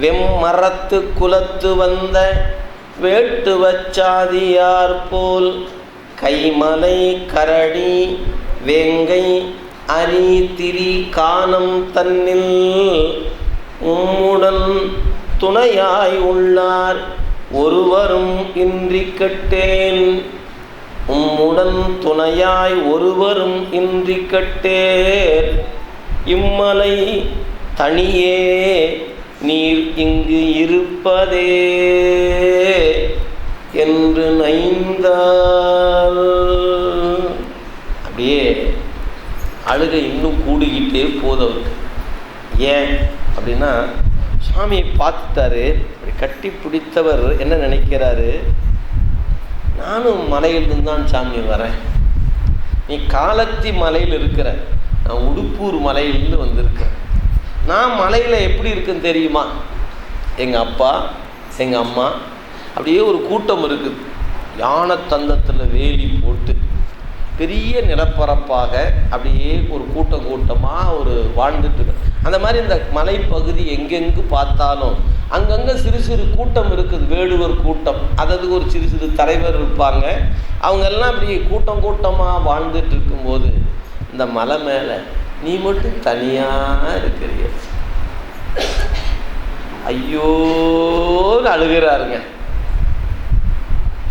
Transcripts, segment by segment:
வெம்மரத்து குலத்து வந்த வேட்டுவச்சாதியார் போல் கைமலை கரடி வேங்கை அரி திரி காணம் தன்னில் உம்முடன் துணையாய் உள்ளார். ஒருவரும் இன்றி கட்டேன். உம்முடன் துணையாய் ஒருவரும் இன்றி கட்டேர். இம்மலை தனியே நீர் இங்கு இருப்பதே என்று நைந்தால். அப்படியே அழுகை இன்னும் கூடிக்கிட்டே போகுது ஏன் அப்படின்னா சாமியை பார்த்துட்டாரு அப்படி கட்டி பிடித்தவர் என்ன நினைக்கிறாரு? நானும் மலையிலிருந்து தான் சாமி வரேன். நீ காலத்தி மலையில் இருக்கிற நான் உடுப்பூர் மலையிலிருந்து வந்திருக்கேன் நான் மலையில் எப்படி இருக்குன்னு தெரியுமா? எங்கள் அப்பா எங்கள் அம்மா அப்படியே ஒரு கூட்டம் இருக்குது யானை தந்தத்தில் வேலி போட்டு பெரிய நிலப்பரப்பாக அப்படியே ஒரு கூட்டம் கூட்டமாக ஒரு வாழ்ந்துட்டு அந்த மாதிரி இந்த மலைப்பகுதி எங்கெங்கு பார்த்தாலும் அங்கங்கே சிறு சிறு கூட்டம் இருக்குது வேடுவர் கூட்டம். அதாவது ஒரு சிறு சிறு தலைவர் இருப்பாங்க. அவங்க எல்லாம் அப்படி கூட்டம் கூட்டமாக வாழ்ந்துட்டு இருக்கும்போது இந்த மலை மேலே நீ மட்டும் தனியாக இருக்கிறிய. ஐயோன்னு அழுகிறாருங்க.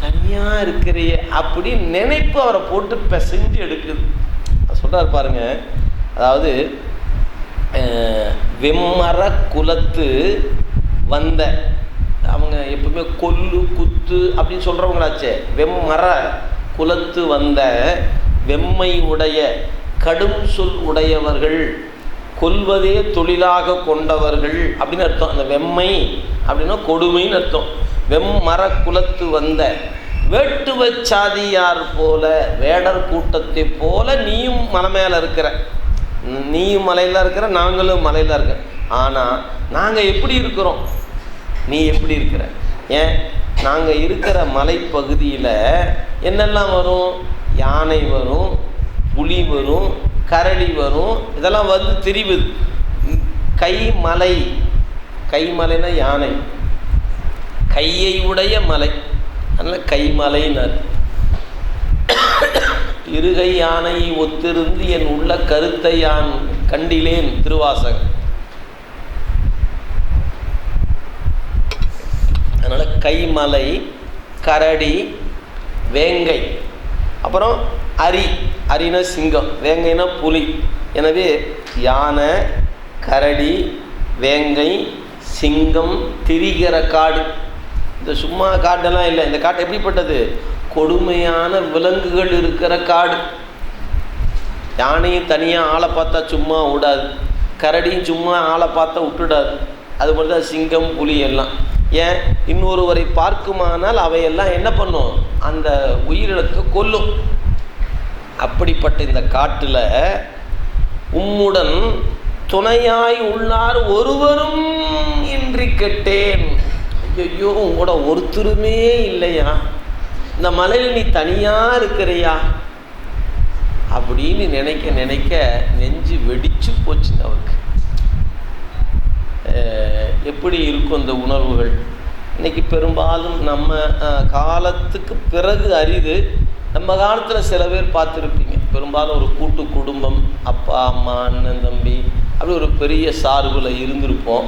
தனியாக இருக்கிறிய அப்படி நினைப்பு அவரை போட்டு பிசைஞ்சு எடுக்குது. சொல்கிறார் பாருங்க. அதாவது வெம்மர குலத்து வந்த அவங்க எப்பவுமே கொல்லு குத்து அப்படின்னு சொல்கிறவங்களாச்சே வெம்மர குலத்து வந்த வெம்மை உடைய கடும் சொல் உடையவர்கள் கொல்வதே தொழிலாக கொண்டவர்கள் அப்படின்னு அர்த்தம். அந்த வெம்மை அப்படின்னா கொடுமைன்னு அர்த்தம். வெம்மர குலத்து வந்த வேட்டுவ சாதியார் போல வேடர் கூட்டத்தை போல நீயும் மலை மேலே இருக்கிற. நீயும் மலையில் இருக்கிற நாங்களும் மலையில் இருக்கிற. ஆனால் நாங்கள் எப்படி இருக்கிறோம்? நீ எப்படி இருக்கிற? ஏன்? நாங்கள் இருக்கிற மலைப்பகுதியில் என்னெல்லாம் வரும்? யானை வரும் புலி வரும் கரடி வரும் இதெல்லாம் வந்து திரிவுது கைமலை கைமலைனா யானை. கையை உடைய மலை. அதனால் கைமலைனர் இருகை யானை ஒத்திருந்து என் உள்ள கருத்தை யான் கண்டிலேன் திருவாசகம் அதனால் கைமலை கரடி வேங்கை. அப்புறம் அரி. அரினா சிங்கம் வேங்கைனா புலி. எனவே யானை கரடி வேங்கை சிங்கம் திரிகிற காடு. இந்த சும்மா காடெல்லாம் இல்லை. இந்த காடு எப்படிப்பட்டது? கொடுமையான விலங்குகள் இருக்கிற காடு. யானையும் தனியாக ஆளை பார்த்தா சும்மா விடாது. கரடியும் சும்மா ஆளை பார்த்தா விட்டுடாது. அது மாதிரி தான் சிங்கம் புலி எல்லாம். ஏன்? இன்னொருவரை பார்க்குமானால் அவையெல்லாம் என்ன பண்ணும்? அந்த உயிரிழக்க கொல்லும். அப்படிப்பட்ட இந்த காட்டில் உம்முடன் துணையாய் உள்ளார் ஒருவரும் இன்றி கெட்டேன். ஐயோ உங்களோட ஒருத்தருமே இல்லையா? இந்த மலையில் நீ தனியாக இருக்கிறியா? அப்படின்னு நினைக்க நினைக்க நெஞ்சு வெடிச்சு போச்சுங்க அவருக்கு. எப்படி இருக்கும் இந்த உணர்வுகள்? இன்னைக்கு பெரும்பாலும் நம்ம காலத்துக்கு பிறகு அரிது நம்ம காலத்தில் சில பேர் பார்த்துருப்பீங்க. பெரும்பாலும் ஒரு கூட்டு குடும்பம் அப்பா அம்மா அண்ணன் தம்பி அப்படி ஒரு பெரிய சார்பில் இருந்திருப்போம்.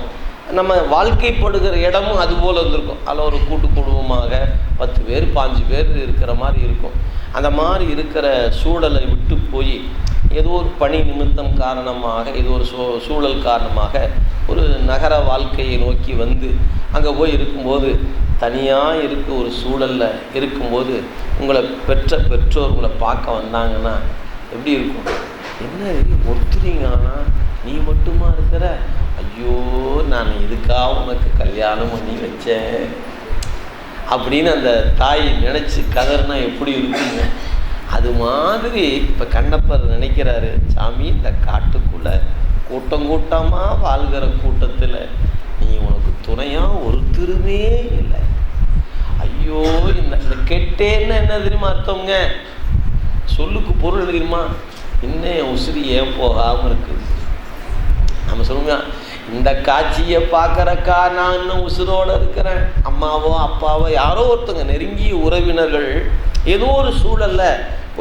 நம்ம வாழ்க்கைப்படுகிற இடமும் அதுபோல் இருந்திருக்கும். அதில் ஒரு கூட்டு குடும்பமாக பத்து பேர் பாஞ்சு பேர் இருக்கிற மாதிரி இருக்கும். அந்த மாதிரி இருக்கிற சூழலை விட்டு போய் ஏதோ ஒரு பணி நிமித்தம் காரணமாக ஏதோ ஒரு சூ சூழல் காரணமாக ஒரு நகர வாழ்க்கையை நோக்கி வந்து அங்கே போய் இருக்கும்போது தனியாக இருக்க ஒரு சூழலில் இருக்கும்போது உங்களை பெற்ற பெற்றோர் உங்களை பார்க்க வந்தாங்கன்னா எப்படி இருக்கும்? என்ன இது? ஆனால் நீ மட்டுமா இருக்கிற? ஐயோ நான் இதுக்காக உனக்கு கல்யாணம் பண்ணி வச்சேன். அப்படின்னு அந்த தாய் நினச்சி கதர்னா எப்படி இருக்குங்க அது மாதிரி இப்போ கண்ணப்பர் நினைக்கிறாரு சாமி இந்த காட்டுக்குள்ளே கூட்டம் கூட்டமாக வாழ்கிற கூட்டத்தில் நீ உனக்கு துணையாக ஒருத்தருமே இல்லை. ஐயோ இந்த இந்த கெட்டேன்னு என்ன தெரியுமா அர்த்தவங்க சொல்லுக்கு பொருள் தெரியுமா? இன்னும் என் உசிரி ஏன் போகாமல் இருக்குது? நம்ம சொல்லுங்க இந்த காட்சியை பார்க்குறக்கா நான் இன்னும் உசுரோடு இருக்கிறேன். அம்மாவோ அப்பாவோ யாரோ ஒருத்தங்க நெருங்கிய உறவினர்கள் ஏதோ ஒரு சூழல்ல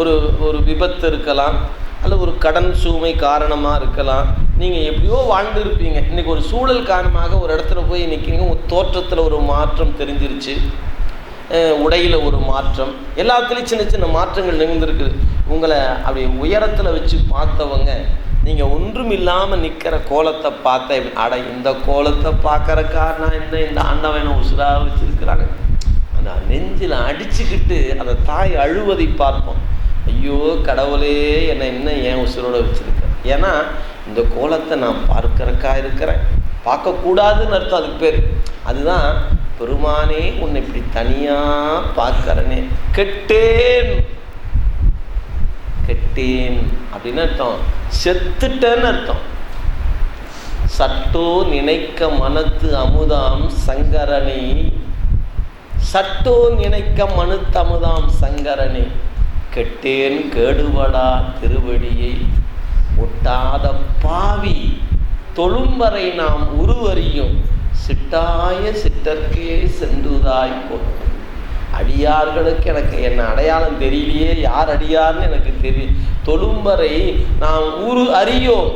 ஒரு ஒரு விபத்து இருக்கலாம் அல்ல ஒரு கடன் சுமை காரணமாக இருக்கலாம். நீங்கள் எப்படியோ வாழ்ந்து இருப்பீங்க இன்றைக்கி ஒரு சூழல் காரணமாக ஒரு இடத்துல போய் நிற்கிறீங்க உங்கள் தோற்றத்தில் ஒரு மாற்றம் தெரிஞ்சிருச்சு. உடையில் ஒரு மாற்றம். எல்லாத்துலேயும் சின்ன சின்ன மாற்றங்கள் நிகழ்ந்துருக்குது உங்களை அப்படி உயரத்தில் வச்சு பார்த்தவங்க நீங்கள் ஒன்றும் இல்லாமல் நிற்கிற கோலத்தை பார்த்த அட இந்த கோலத்தை பார்க்குற காரணம் என்ன? இந்த ஆண்டவனை உசுராக வச்சுருக்கிறாங்க அந்த நெஞ்சில் அடிச்சுக்கிட்டு அந்த தாய் அழுவதை பார்ப்போம். ஐயோ கடவுளே என்னை இன்னும் ஏன் உசுரோடு வச்சுருக்க? ஏன்னா இந்த கோலத்தை நான் பார்க்கறக்கா இருக்கிறேன். பார்க்கக்கூடாதுன்னு அர்த்தம் அதுக்கு பேர். அதுதான் பெருமானே உன்னை இப்படி தனியாக பார்க்கறனே. கெட்டேன். கெட்டேன் அப்படின்னு அர்த்தம். செத்துட்டேன்னு அர்த்தம். சட்டோ நினைக்க மனத்து அமுதாம் சங்கரனே. சட்டோ நினைக்க மனுத்து அமுதாம் சங்கரனே. கெட்டேன் கேடுபடா திருவடியை. ஒட்டாத பாவி தொழும்பரை நாம் உருவறியும் சிட்டாய சிட்டர்க்கே சென்றுதாய் கொண்டு அடியார்களுக்கு எனக்கு என்ன அடையாளம் தெரியலையே? யார் அடியார்னு எனக்கு தெரியும் தொழும்பரை நாம் உரு அறியோம்.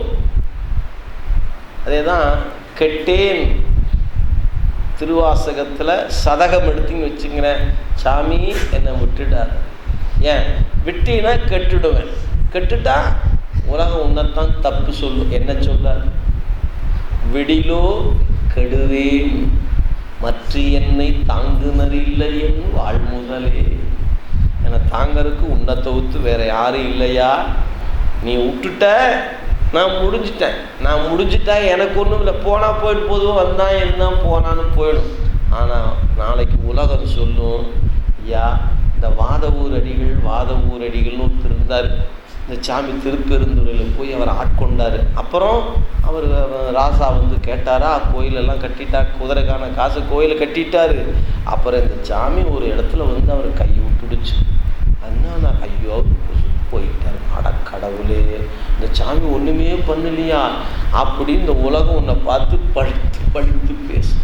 அதே தான் கெட்டேன். திருவாசகத்தில் சதகம் எடுத்துன்னு வச்சுங்கிறேன் சாமி என்னை விட்டுடாது ஏன்? விட்டீங்கன்னா கெட்டுடுவேன். கெட்டுட்டா உலகம் உன்னைத்தான் தப்பு சொல்லும் என்ன சொல்ல? விடிலோ கெடுவேன். மற்ற என்னை தாங்குனரில்லை என் வாழ்முதலே. என்னை தாங்கறதுக்கு உன்னை தவிர்த்து வேற யாரும் இல்லையா? நீ விட்டுட்ட நான் முடிஞ்சிட்டேன். நான் முடிஞ்சிட்டா எனக்கு ஒன்றும் இல்லை. போனால் போயிட்டு போதும் வந்தான் என்ன போனான்னு போயிடும். ஆனால் நாளைக்கு உலகம் சொல்லும் ஐயா இந்த வாத ஊரடிகள் வாத ஊரடிகள்னு ஒருத்தர் இருந்தார். இந்த சாமி திருப்பெருந்துறையில் போய் அவர் ஆட்கொண்டார். அப்புறம் அவர் ராசா வந்து கேட்டாரா கோயிலெல்லாம் கட்டிட்டா குதிரைக்கான காசு கோயிலை கட்டிட்டாரு. அப்புறம் இந்த சாமி ஒரு இடத்துல வந்து அவர் கை விட்டுடுச்சு. அதனால் ஐயோ போயிட்டார். அட கடவுளே இந்த சாமி ஒன்றுமே பண்ணலையா? அப்படி இந்த உலகம் உன்னை பார்த்து பழுத்து பழுத்து பேசு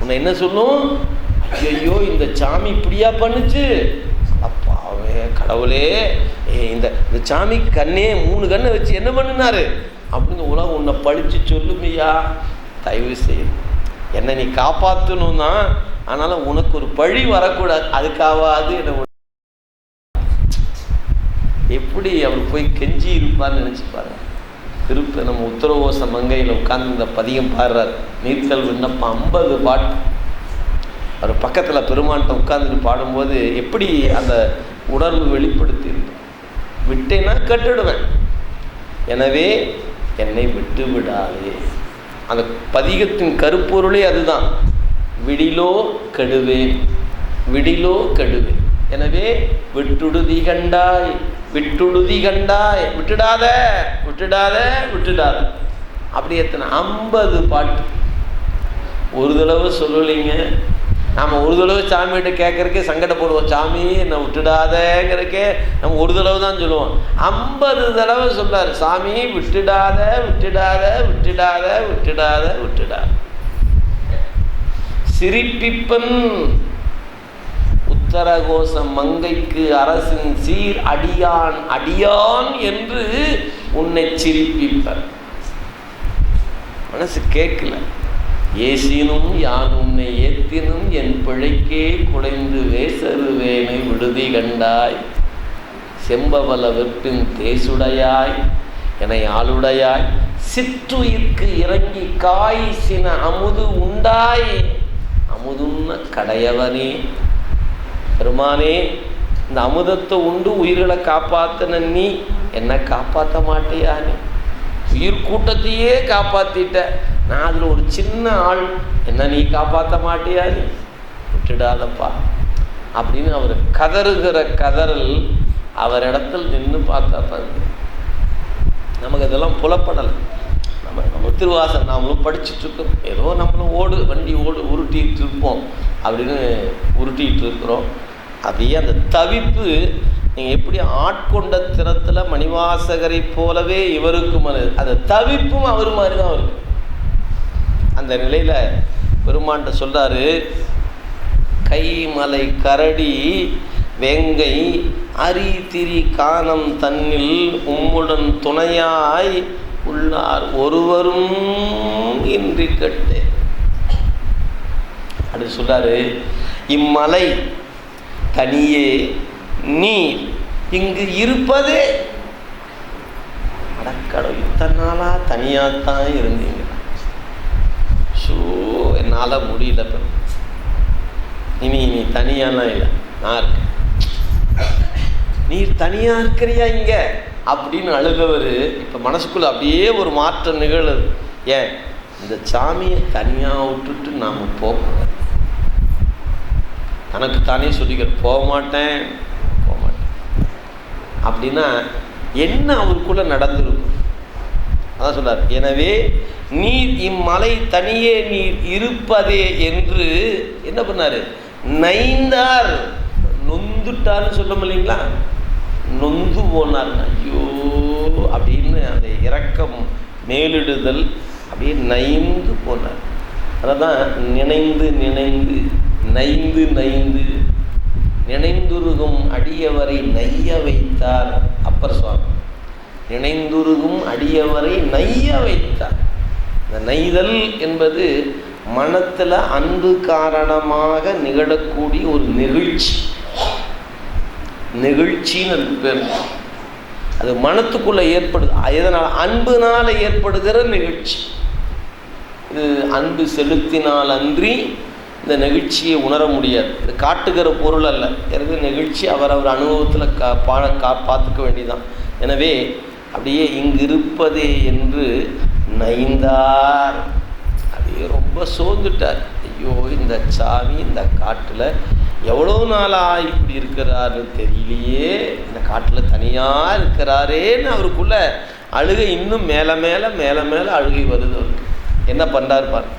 உன்னை என்ன சொல்லும்? ஐயோ இந்த சாமி இப்படியா பண்ணுச்சு? கடவுளே இந்த இந்த சாமி கண்ணே மூணு கண்ணை வச்சு என்ன பண்ணினாரு? அப்படின்னு உலகம் உன்னை பழிச்சு சொல்லுமையா? தயவு செய்யும் என்னை நீ காப்பாற்றணும் தான் ஆனாலும் உனக்கு ஒரு பழி வரக்கூடாது. அதுக்காவது என்ன எப்படி அவர் போய் கெஞ்சி இருப்பார்னு நினச்சி பாருங்க. திருப்ப நம்ம உத்தரவோச மங்கையில் உட்கார்ந்து இந்த பதியம் பாடுறார். நீர்த்தல் விண்ணப்பம் ஐம்பது பாட்டு. அவர் பக்கத்தில் பெருமான்கிட்ட உட்கார்ந்துட்டு பாடும்போது எப்படி அந்த உணர்வு வெளிப்படுத்தி விட்டேன்னா கட்டுடுவேன். எனவே என்னை விட்டு விடாதே. அந்த பதிகத்தின் கருப்பொருளே அதுதான். விடிலோ கெடுவேன் விடிலோ கெடுவேன் எனவே விட்டுடுதி கண்டாய் விட்டுடுதி கண்டாய். விட்டுடாத விட்டுடாத விட்டுடாத. அப்படி எத்தனை? ஐம்பது பாட்டு. ஒரு தடவை சொல்லலைங்க. நாம் ஒரு தடவை சாமிகிட்ட கேட்கறக்கே சங்கடப்படுவோம் சாமி என்னை விட்டுடாதங்கிறக்கே. நம்ம ஒரு தடவை தான் சொல்லுவோம். ஐம்பது தடவை சொல்றாரு. சாமி விட்டுடாத விட்டுடாத விட்டுடாத விட்டுடாத விட்டுடாத சிரிப்பிப்பன் உத்தரகோச மங்கைக்கு அரசின் சீர் அடியான் அடியான் என்று உன்னை சிரிப்பிப்பன். மனசு கேட்கல ஏசினும் யான் உன்னை ஏத்தினும் என் பிழைக்கே குடைந்து வேசருவேனை விடுதி கண்டாய். செம்பவல வெப்பின் தேசுடையாய் என ஆளுடையாய். சிற்றுயிர்க்கு இறங்கி காய் சின அமுது உண்டாய். அமுதுன்ன கடையவனே. பெருமானே இந்த அமுதத்தை உண்டு உயிர்களை காப்பாத்தின நீ என்ன காப்பாற்ற மாட்டேயானே உயிர் கூட்டத்தையே காப்பாத்திட்ட. நான் அதில் ஒரு சின்ன ஆள். என்ன நீ காப்பாற்ற மாட்டியாது விட்டுடாதப்பா. அப்படின்னு அவர் கதறுகிற கதறல் அவர் இடத்துல நின்று பார்த்தா தான் நமக்கு இதெல்லாம் புலப்படலை. நம்ம நம்ம திருவாசன் நாமளும் படிச்சுட்டு இருக்கோம் ஏதோ நம்மளும் ஓடு வண்டி ஓடு உருட்டிகிட்டு இருப்போம் அப்படின்னு உருட்டிகிட்டு இருக்கிறோம். அப்படியே அந்த தவிப்பு நீங்கள் எப்படி ஆட்கொண்ட திறத்தில் மணிவாசகரை போலவே இவருக்கும் அது. அந்த தவிப்பும் அவர் மாதிரி தான் அவருக்கு அந்த நிலையில் பெருமான்ட்ட சொல்கிறாரு கைமலை கரடி வெங்கை அரி திரி காணம் தன்னில் உம்முடன் துணையாய் உள்ளார் ஒருவரும் இன்றி கட்டே. அப்படி சொல்றாரு இம்மலை தனியே நீர். இங்கு இருப்பதே அடக்கடம் இத்தனை நாளாக தனியாகத்தான் இருந்தீங்க. ஸோ என்னால் முடியல இப்போ. இனி நீ தனியாலாம் இல்லை. நான் இருக்கேன். நீர் தனியாக இருக்கிறியா இங்கே? அப்படின்னு அழுகவர் இப்போ மனசுக்குள்ளே அப்படியே ஒரு மாற்றம் நிகழுது. ஏன்? இந்த சாமியை தனியாக விட்டுட்டு நாம் போகக்கூடாது. தனக்கு தானே சொல்லிக்கிற போக மாட்டேன். அப்படின்னா என்ன அவருக்குள்ள நடந்திருக்கும்? அதான் சொல்றார். எனவே நீர் இம்மலை தனியே நீர் இருப்பதே என்று என்ன பண்ணாரு? நைந்தார். நொந்துட்டார்னு சொல்ல இல்லைங்களா? நொந்து போனார். ஐயோ அப்படின்னு அந்த இரக்கம் மேலிடுதல் அப்படியே நைந்து போனார். அதான் நினைந்து நினைந்து நைந்து நைந்து நினைந்துருகும் அடியவரை நைய வைத்தார் அப்பர் சுவாமி. நினைந்துருகும் அடியவரை நைய வைத்தார். இந்த நெய்தல் என்பது மனத்தில் அன்பு காரணமாக நிகழக்கூடிய ஒரு நெகிழ்ச்சி. நெகிழ்ச்சின்னு அதுக்கு பேர். அது மனத்துக்குள்ளே ஏற்படுது. எதனால்? அன்புனால் ஏற்படுகிற நிகழ்ச்சி. இது அன்பு செலுத்தினால் அன்றி இந்த நெகிழ்ச்சியை உணர முடியாது. இது காட்டுகிற பொருள் அல்ல. எனவே நெகிழ்ச்சி அவரவர் அனுபவத்தில் கா பா கா பார்த்துக்க வேண்டியதான் எனவே அப்படியே இங்கு இருப்பதே என்று நைந்தார். அப்படியே ரொம்ப சோர்ந்துட்டார். ஐயோ இந்த சாமி இந்த காட்டில் எவ்வளோ நாளாக இப்படி இருக்கிறாருன்னு தெரியலையே. இந்த காட்டில் தனியாக இருக்கிறாரேன்னு அவருக்குள்ள அழுகை இன்னும் மேலே மேலே மேலே மேலே அழுகை வருது அவருக்கு. என்ன பண்ணுறாரு பாருங்க.